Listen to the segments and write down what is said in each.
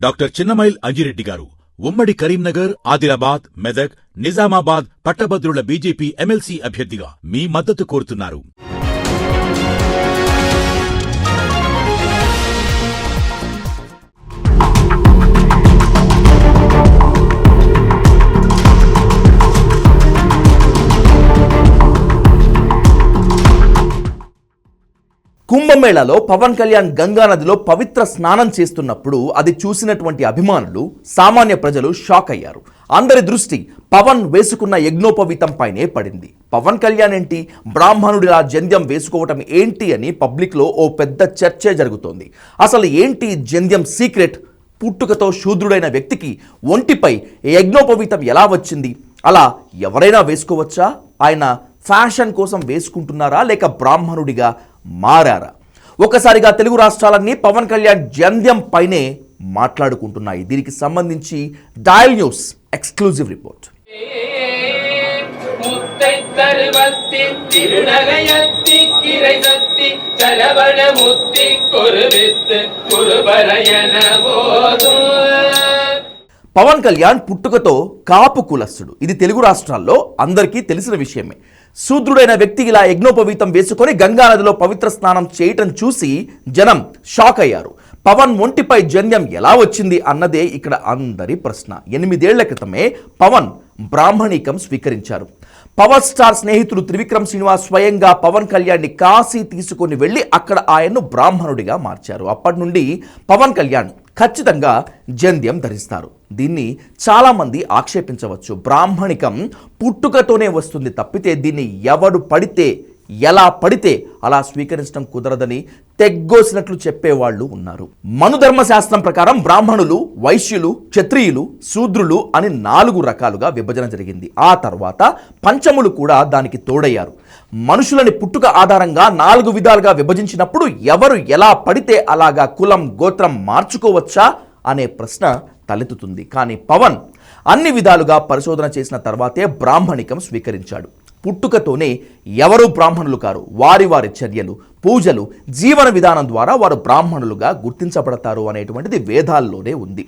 Doctor Chinnamail Anji Reddy గారు ఉమ్మడి కరీంనగర్ ఆదిలాబాద్ మెదక్ నిజామాబాద్ పట్టభద్రుల బీజేపీ ఎమ్మెల్సీ అభ్యర్థిగా మీ మద్దతు కోరుతున్నారు. కుంభమేళాలో పవన్ కళ్యాణ్ గంగా నదిలో పవిత్ర స్నానం చేస్తున్నప్పుడు అది చూసినటువంటి అభిమానులు సామాన్య ప్రజలు షాక్ అయ్యారు. అందరి దృష్టి పవన్ వేసుకున్న యజ్ఞోపవీతం పైనే పడింది. పవన్ కళ్యాణ్ ఏంటి? బ్రాహ్మణుడిలా జంధ్యం వేసుకోవటం ఏంటి అని పబ్లిక్లో ఓ పెద్ద చర్చే జరుగుతోంది. అసలు ఏంటి జంధ్యం సీక్రెట్? పుట్టుకతో శూద్రుడైన వ్యక్తికి ఒంటిపై యజ్ఞోపవీతం ఎలా వచ్చింది? అలా ఎవరైనా వేసుకోవచ్చా? ఆయన ఫ్యాషన్ కోసం వేసుకుంటున్నారా? లేక బ్రాహ్మణుడిగా మారారా? ఒకసారిగా తెలుగు రాష్ట్రాలన్నీ పవన్ కళ్యాణ్ జంధ్యం పైనే మాట్లాడుకుంటున్నాయి. దీనికి సంబంధించి Dial News exclusive report. Pawan Kalyan పుట్టుకతో కాపు కులస్తుడు. ఇది తెలుగు రాష్ట్రాల్లో అందరికీ తెలిసిన విషయమే. శూద్రుడైన వ్యక్తి ఇలా యజ్ఞోపవీతం వేసుకొని గంగానదిలో పవిత్ర స్నానం చేయటం చూసి జనం షాక్ అయ్యారు. పవన్ ఒంటిపై జన్యం ఎలా వచ్చింది అన్నదే ఇక్కడ అందరి ప్రశ్న. ఎనిమిదేళ్ళ క్రితమే పవన్ బ్రాహ్మణికం స్వీకరించారు. పవర్ స్టార్ స్నేహితుడు త్రివిక్రమ్ శ్రీనివాస్ స్వయంగా పవన్ కళ్యాణ్ని కాశీ తీసుకొని వెళ్ళి అక్కడ ఆయన్ను బ్రాహ్మణుడిగా మార్చారు. అప్పటి నుండి పవన్ కళ్యాణ్ ఖచ్చితంగా జంధ్యం ధరిస్తారు. దీన్ని చాలామంది ఆక్షేపించవచ్చు. బ్రాహ్మణికం పుట్టుకతోనే వస్తుంది తప్పితే దీన్ని ఎవడు పడితే ఎలా పడితే అలా స్వీకరించడం కుదరదని తెగ్గోసినట్లు చెప్పేవాళ్ళు ఉన్నారు. మనుధర్మ శాస్త్రం ప్రకారం బ్రాహ్మణులు వైశ్యులు క్షత్రియులు శూద్రులు అని నాలుగు రకాలుగా విభజన జరిగింది. ఆ తర్వాత పంచములు కూడా దానికి తోడయ్యారు. మనుషులని పుట్టుక ఆధారంగా నాలుగు విధాలుగా విభజించినప్పుడు ఎవరు ఎలా పడితే అలాగా కులం గోత్రం మార్చుకోవచ్చా అనే ప్రశ్న తలెత్తుతుంది. కానీ పవన్ అన్ని విధాలుగా పరిశోధన చేసిన తర్వాతే బ్రాహ్మణికం స్వీకరించాడు. పుట్టుకతోనే ఎవరు బ్రాహ్మణులు కారు. వారి వారి చర్యలు పూజలు జీవన విధానం ద్వారా వారు బ్రాహ్మణులుగా గుర్తించబడతారు అనేటువంటిది వేదాల్లోనే ఉంది.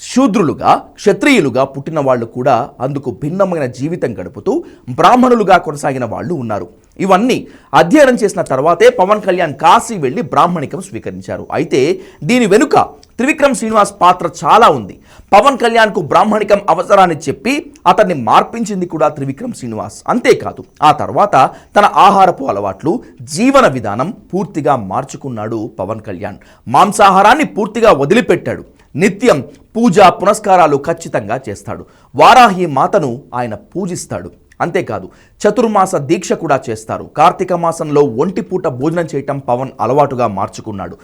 శూద్రులుగా క్షత్రియులుగా పుట్టిన వాళ్ళు కూడా అందుకు భిన్నమైన జీవితం గడుపుతూ బ్రాహ్మణులుగా కొనసాగిన వాళ్ళు ఉన్నారు. ఇవన్నీ అధ్యయనం చేసిన తర్వాతే పవన్ కళ్యాణ్ కాశీ వెళ్ళి బ్రాహ్మణికం స్వీకరించారు. అయితే దీని వెనుక త్రివిక్రమ్ శ్రీనివాస్ పాత్ర చాలా ఉంది. పవన్ కళ్యాణ్కు బ్రాహ్మణికం అవసరాన్ని చెప్పి అతన్ని మార్పించింది కూడా త్రివిక్రమ్ శ్రీనివాస్. అంతేకాదు ఆ తర్వాత తన ఆహారపు అలవాట్లు జీవన విధానం పూర్తిగా మార్చుకున్నాడు పవన్ కళ్యాణ్. మాంసాహారాన్ని పూర్తిగా వదిలిపెట్టాడు. నిత్యం పూజా పునస్కారాలు ఖచ్చితంగా చేస్తాడు. వారాహి మాతను ఆయన పూజిస్తాడు. అంతేకాదు చతుర్మాస దీక్ష కూడా చేస్తారు. కార్తీక మాసంలో ఒంటిపూట భోజనం చేయటం పవన్ అలవాటుగా మార్చుకున్నాడు.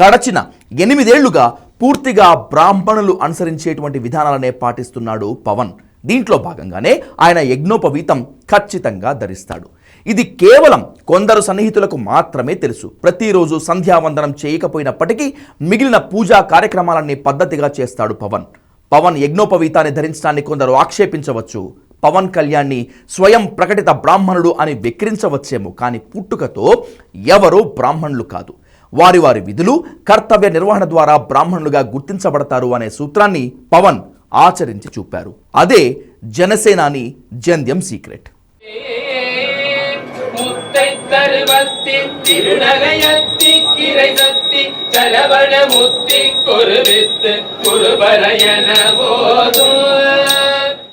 గడచిన ఎనిమిదేళ్ళుగా పూర్తిగా బ్రాహ్మణులు అనుసరించేటువంటి విధానాలనే పాటిస్తున్నాడు పవన్. దీంట్లో భాగంగానే ఆయన యజ్ఞోపవీతం ఖచ్చితంగా ధరిస్తాడు. ఇది కేవలం కొందరు సన్నిహితులకు మాత్రమే తెలుసు. ప్రతిరోజు సంధ్యావందనం చేయకపోయినప్పటికీ మిగిలిన పూజా కార్యక్రమాలన్నీ పద్ధతిగా చేస్తాడు పవన్. పవన్ యజ్ఞోపవీతాన్ని ధరించడాన్ని కొందరు ఆక్షేపించవచ్చు. పవన్ కళ్యాణ్ని స్వయం ప్రకటిత బ్రాహ్మణుడు అని వెక్కిరించవచ్చేమో కానీ పుట్టుకతో ఎవరూ బ్రాహ్మణులు కాదు. వారి వారి విధులు కర్తవ్య నిర్వహణ ద్వారా బ్రాహ్మణులుగా గుర్తించబడతారు అనే సూత్రాన్ని పవన్ ఆచరించి చూపారు. అదే జనసేనాని జంధ్యం సీక్రెట్. முத்தை தருவத்தி திருநகையத்தி கிரை சத்தி தலவன முத்தி குருவித்து குருபரையன போதும்.